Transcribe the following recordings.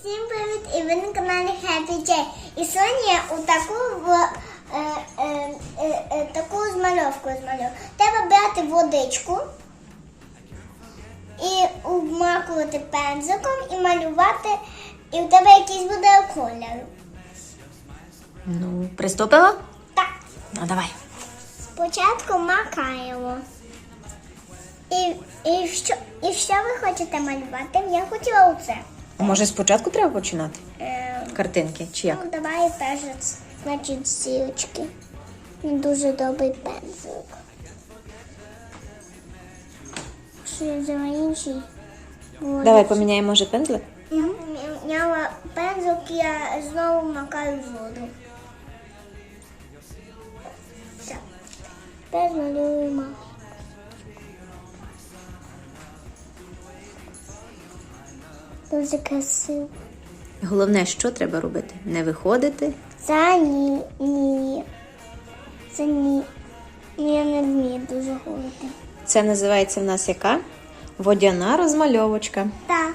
Всім привіт! І ви на каналі Happy J. І сьогодні я у таку в, е, е, е, таку змальовку змалюю. Треба брати водичку і обмакувати пензиком і малювати, і в тебе якийсь буде колір. Ну, приступила? Так, Ну, давай. спочатку макаємо. І, і, що, і що ви хочете малювати? Я хотіла оце. А може спочатку треба починати? Е, Картинки чи як? Ну, давай перший, значить, зірочки. Не дуже добрий пензик. Що я взяла інший? Ой. Давай поміняємо може пензлик. Я Міняла пензик, я знову макаю в воду. Так. Тепер малюємо. Дуже красиво. Головне, що треба робити? Не виходити. Це ні, ні. Це ні. Ну, Я не вмію дуже говорити. Це називається в нас яка? Водяна розмальовочка. Так.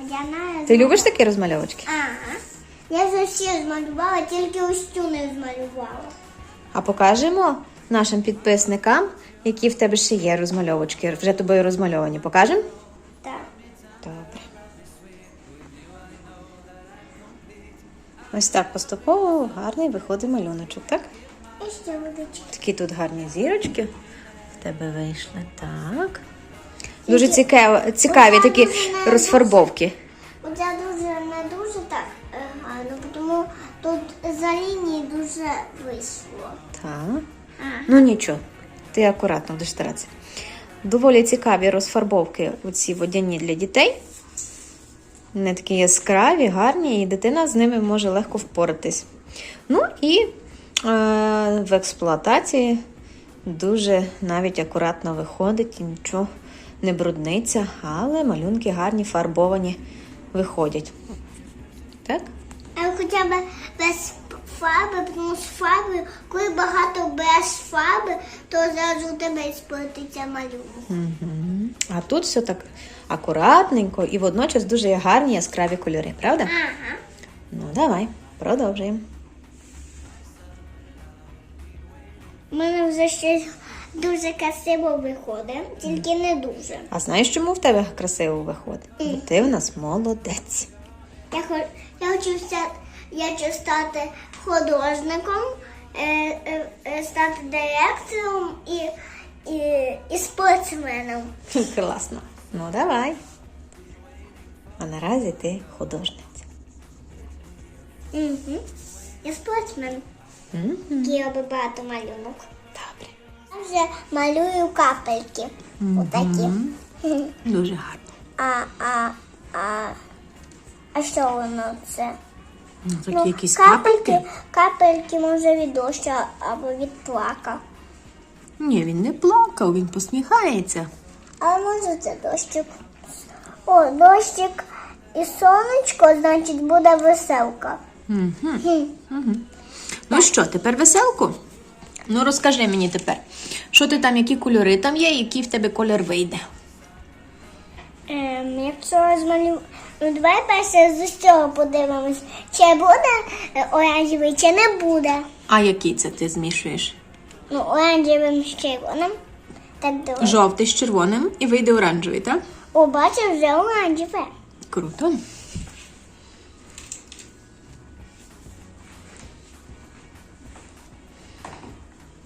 Водяна. Ти любиш такі розмальовочки? Ага. Я вже всі змалювала, тільки ось цю не змалювала. А покажемо нашим підписникам, які в тебе ще є розмальовочки. Вже тобою розмальовані. Покажемо? Ось так поступово гарний виходить малюночок, так? І ще водички. Такі тут гарні зірочки в тебе вийшли. Так. Дуже цікаві, цікаві такі розфарбовки. Оця дуже не дуже так е, гарно, тому тут за лінії дуже вийшло. Так. А. Ну нічого, ти акуратно будеш старатися. Доволі цікаві розфарбовки оці водяні для дітей. Вони такі яскраві, гарні, і дитина з ними може легко впоратись. Ну і е, в експлуатації дуже навіть акуратно виходить і нічого не брудниться, але малюнки гарні, фарбовані виходять. Так? А хоча б без фарби, тому з фарбою, коли багато без фарби, то зразу у тебе іспортиться малюнок. Мгм. А тут все так акуратненько і водночас дуже гарні яскраві кольори, правда? Ага. Ну, давай, продовжуємо. У мене вже щось дуже красиво виходить, тільки не дуже. А знаєш, чому в тебе красиво виходить? Бо ти в нас молодець. Я, хо- я хочу ста- я хочу стати художником, е, е, е, стати директором і, і, і спортсменом. Класно. Ну, давай. А наразі ти художниця. Угу. Я спортсмен, який робить багато малюнок. Добре. Я вже малюю капельки. Отакі. Дуже гарно. А, а, а, а що воно це? Ну, такі Ну, якісь капельки, капельки. капельки може від дощу або від плака. Ні, він не плакав, він посміхається. А може це дощик. О, дощик і сонечко, значить, буде веселка. Угу. Хм. Ну що, тепер веселку? Ну розкажи мені тепер, що ти там, які кольори там є, який в тебе колір вийде. Ем, якщо змалю... Ну, давай перше з цього подивимось, чи буде е, оранжевий, чи не буде. А який це ти змішуєш? Ну, оранжевим з червоним. Так. Жовтий з червоним і вийде оранжевий, так? О, бачиш, вже оранжеве. Круто.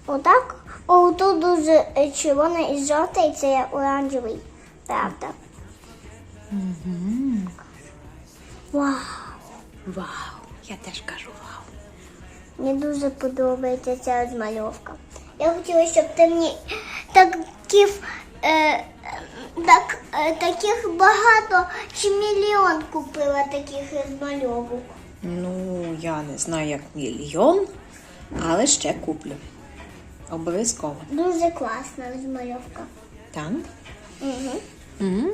Отак. О, тут дуже червоний і жовтий, це є оранжевий. Правда. Вау. Вау, я теж кажу вау. Мені дуже подобається ця розмальовка. Я хотіла, щоб ти мені таких, е, так, е, таких багато чи мільйон купила таких розмальовок. Ну, я не знаю, як мільйон, але ще куплю. Обов'язково. Дуже класна розмальовка. Так? Угу.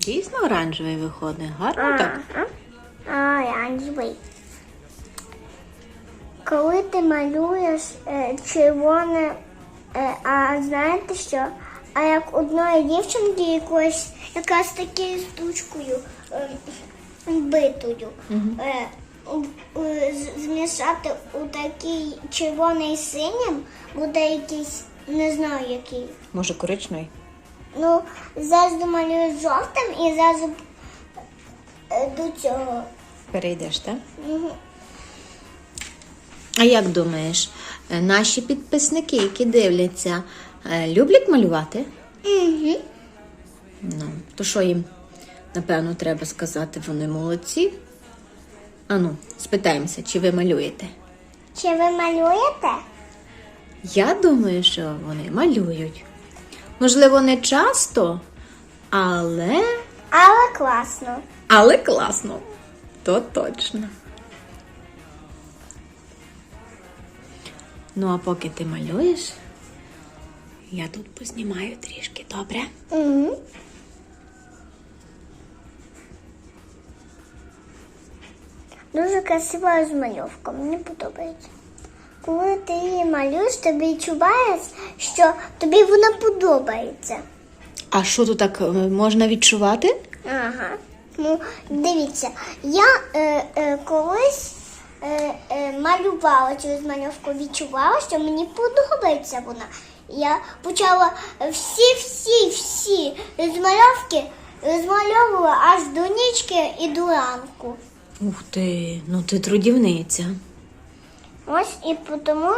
Дійсно оранжевий виходить. Гарно так. Оранжевий. Коли ти малюєш е, червоне, е, а знаєте що? а як одної дівчинки якоїсь якраз такою штучкою е, битою. Е, змішати у такий червоний синім буде якийсь, не знаю який. Може, коричневий? Ну, зараз домалюю жовтим і зараз е, до цього. Перейдеш, так? Мгм. А як думаєш, е, наші підписники, які дивляться, е, люблять малювати? Мгм. Ну, то що їм, напевно, треба сказати, вони молодці? Ану, спитаємося, чи ви малюєте? Чи ви малюєте? Я думаю, що вони малюють. Можливо, не часто, але. Але класно. Але класно. То точно. Ну, а поки ти малюєш, я тут познімаю трішки, добре? Угу. Дуже красива розмальовка, мені подобається. Коли ти її малюєш, тобі відчуваєш, що тобі вона подобається. А що тут так е, можна відчувати? Ага. Ну, дивіться, я е, е, колись е, е, малювала цю розмальовку, відчувала, що мені подобається вона. Я почала всі, всі, всі розмальовки розмальовувала аж до нічки і до ранку. Ух ти, ну ти трудівниця. Ось і тому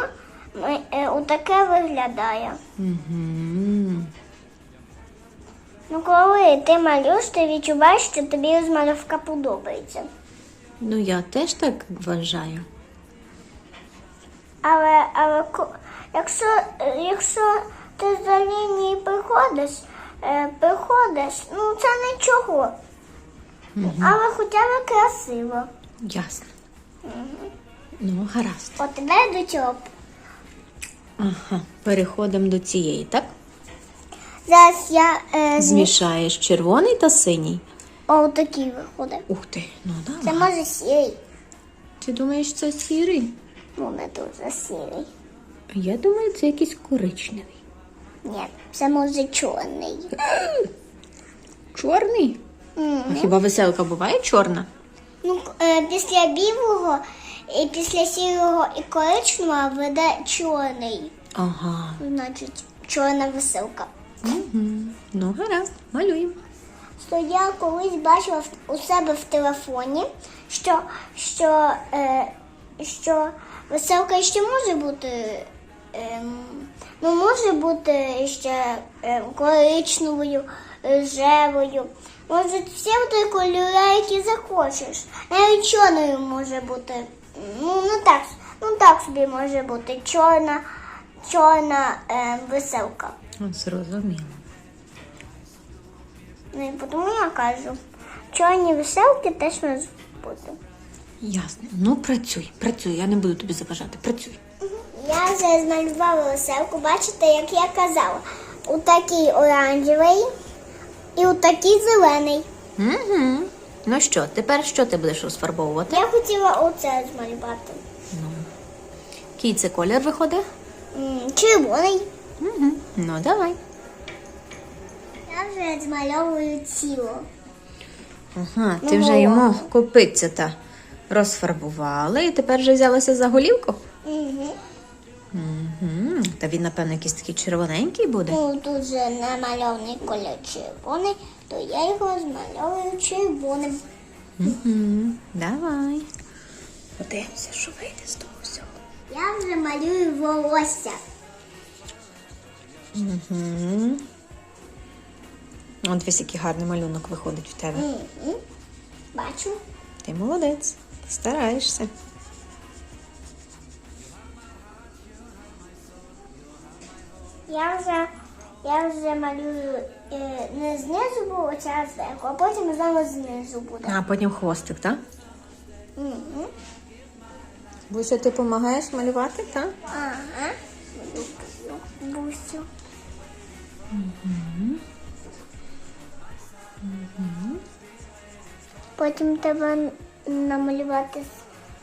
е, е, отаке виглядає. Угу. Ну, коли ти малюєш, ти відчуваєш, що тобі розмальовка подобається. Ну, я теж так вважаю. Але, але якщо, якщо ти за лінії приходиш, е, приходиш, ну це нічого. Але хоча б красиво. Ясно. Ну, гаразд. От тепер до цього. Ага, переходимо до цієї, так? Зараз я е, зміш... Змішаєш червоний та синій. О, такий виходить. Ух ти, ну да. Це може сірий. Ти думаєш, це сірий? Ну, не дуже сірий. Я думаю, це якийсь коричневий. Ні, це може чорний. Чорний? М. А хіба веселка буває чорна? Ну, е, після білого і після сірого і коричневого веде чорний. Ага. Значить, чорна веселка. Угу. Ну, гаразд, малюємо. Що я колись бачила у себе в телефоні, що, що, е, що веселка ще може бути. ем, ну, може бути ще ем, коричневою, рожевою. Може, всі ті кольори, які захочеш. Навіть чорною може бути. Ну, не так, ну так собі може бути чорна, чорна ем, веселка. Зрозуміло. Ну і тому я кажу, чорні веселки теж можуть бути. Ясно. Ну, працюй, працюй, я не буду тобі заважати. Працюй. Я вже змалювала веселку, бачите, як я казала. У такий оранжевий і у такий зелений. Угу. Ну що, тепер що ти будеш розфарбовувати? Я хотіла оце змалювати. Який це колір виходить? Червоний. Угу. Ну, давай. Я вже змальовую тіло. Ага, Ну, ти вже голова. йому копиця та розфарбувала і тепер вже взялася за голівку? Угу. Угу. Та він, напевно, якийсь такий червоненький буде. Ну, тут же намальований колір червоний, то я його змальовую червоним. Угу. Давай. Подивимося, що вийде з того всього. Я вже малюю волосся. Угу. От дивись, який гарний малюнок виходить в тебе. Бачу. Ти молодець, стараєшся. Я вже, я вже малюю е, не знизу волосся, а зверху, а потім знову знизу буде. А потім хвостик, так? Мгм. Буся, ти допомагаєш малювати, так? Ага. Бусю. Потім треба намалювати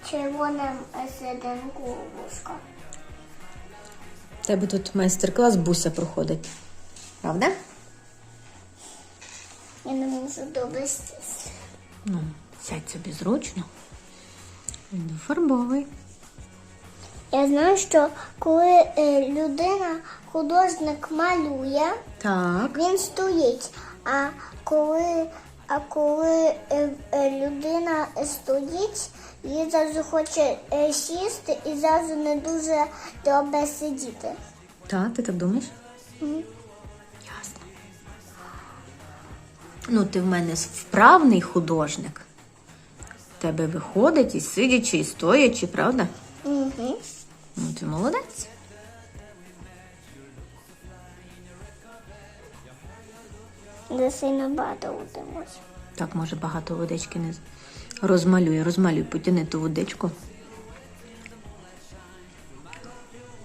з червоним серединку вушка. У тебе тут майстер-клас Буся проходить. Правда? Я не можу добре сісти. Ну, сядь собі зручно. Фарбовий. Я знаю, що коли е, людина, художник малює, Так. він стоїть. А коли, а коли е, е, людина стоїть, їй завжди хоче е, сісти і завжди не дуже добре сидіти. Так, ти так думаєш? Мгм. Ясно. Ну, ти в мене вправний художник. Тебе виходить і сидячи, і стоячи, правда? Угу. Ну, ти молодець. Не сильно багато удимось. Так, може, багато водички не з- розмалюй, потяни ту водичку.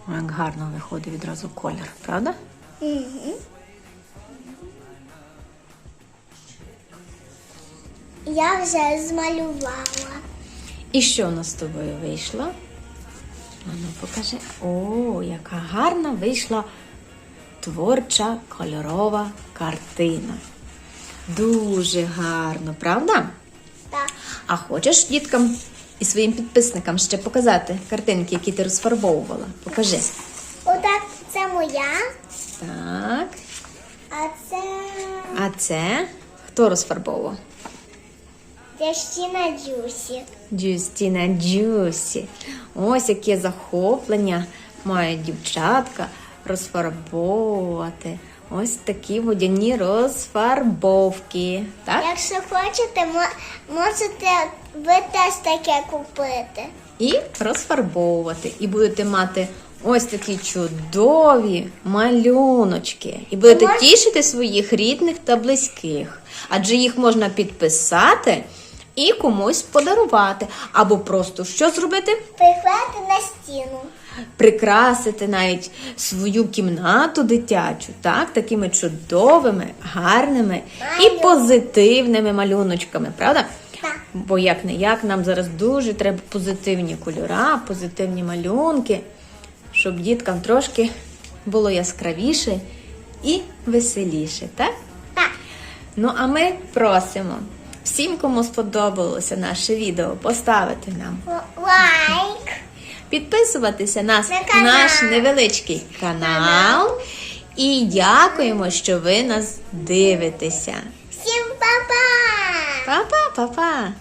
Як гарно виходить відразу колір, правда? Угу. Я вже змалювала. І що у нас з тобою вийшло? А Ну, покажи. О, яка гарна вийшла творча кольорова картина. Дуже гарно, правда? Так. А хочеш діткам і своїм підписникам ще показати картинки, які ти розфарбовувала? Покажи. Отак це моя, Так. а це А це хто розфарбовував? Дящина Дюсі. Джустіна Джусі. Ось яке захоплення мають дівчатка розфарбовувати. Ось такі водяні розфарбовки. Так? Якщо хочете, можете ви теж таке купити. І розфарбовувати. І будете мати ось такі чудові малюночки. І будете Мож- тішити своїх рідних та близьких. Адже їх можна підписати і комусь подарувати. Або просто що зробити? Приклеїти на стіну. Прикрасити навіть свою кімнату дитячу, так, такими чудовими, гарними і позитивними малюночками, правда? Бо як не як нам зараз дуже треба позитивні кольора, позитивні малюнки, щоб діткам трошки було яскравіше і веселіше, так? Так. Ну а ми просимо всім, кому сподобалося наше відео, поставити нам Лайк. Підписуватися на На наш невеличкий канал. І дякуємо, що ви нас дивитеся. Всім па-па! Па-па, па-па!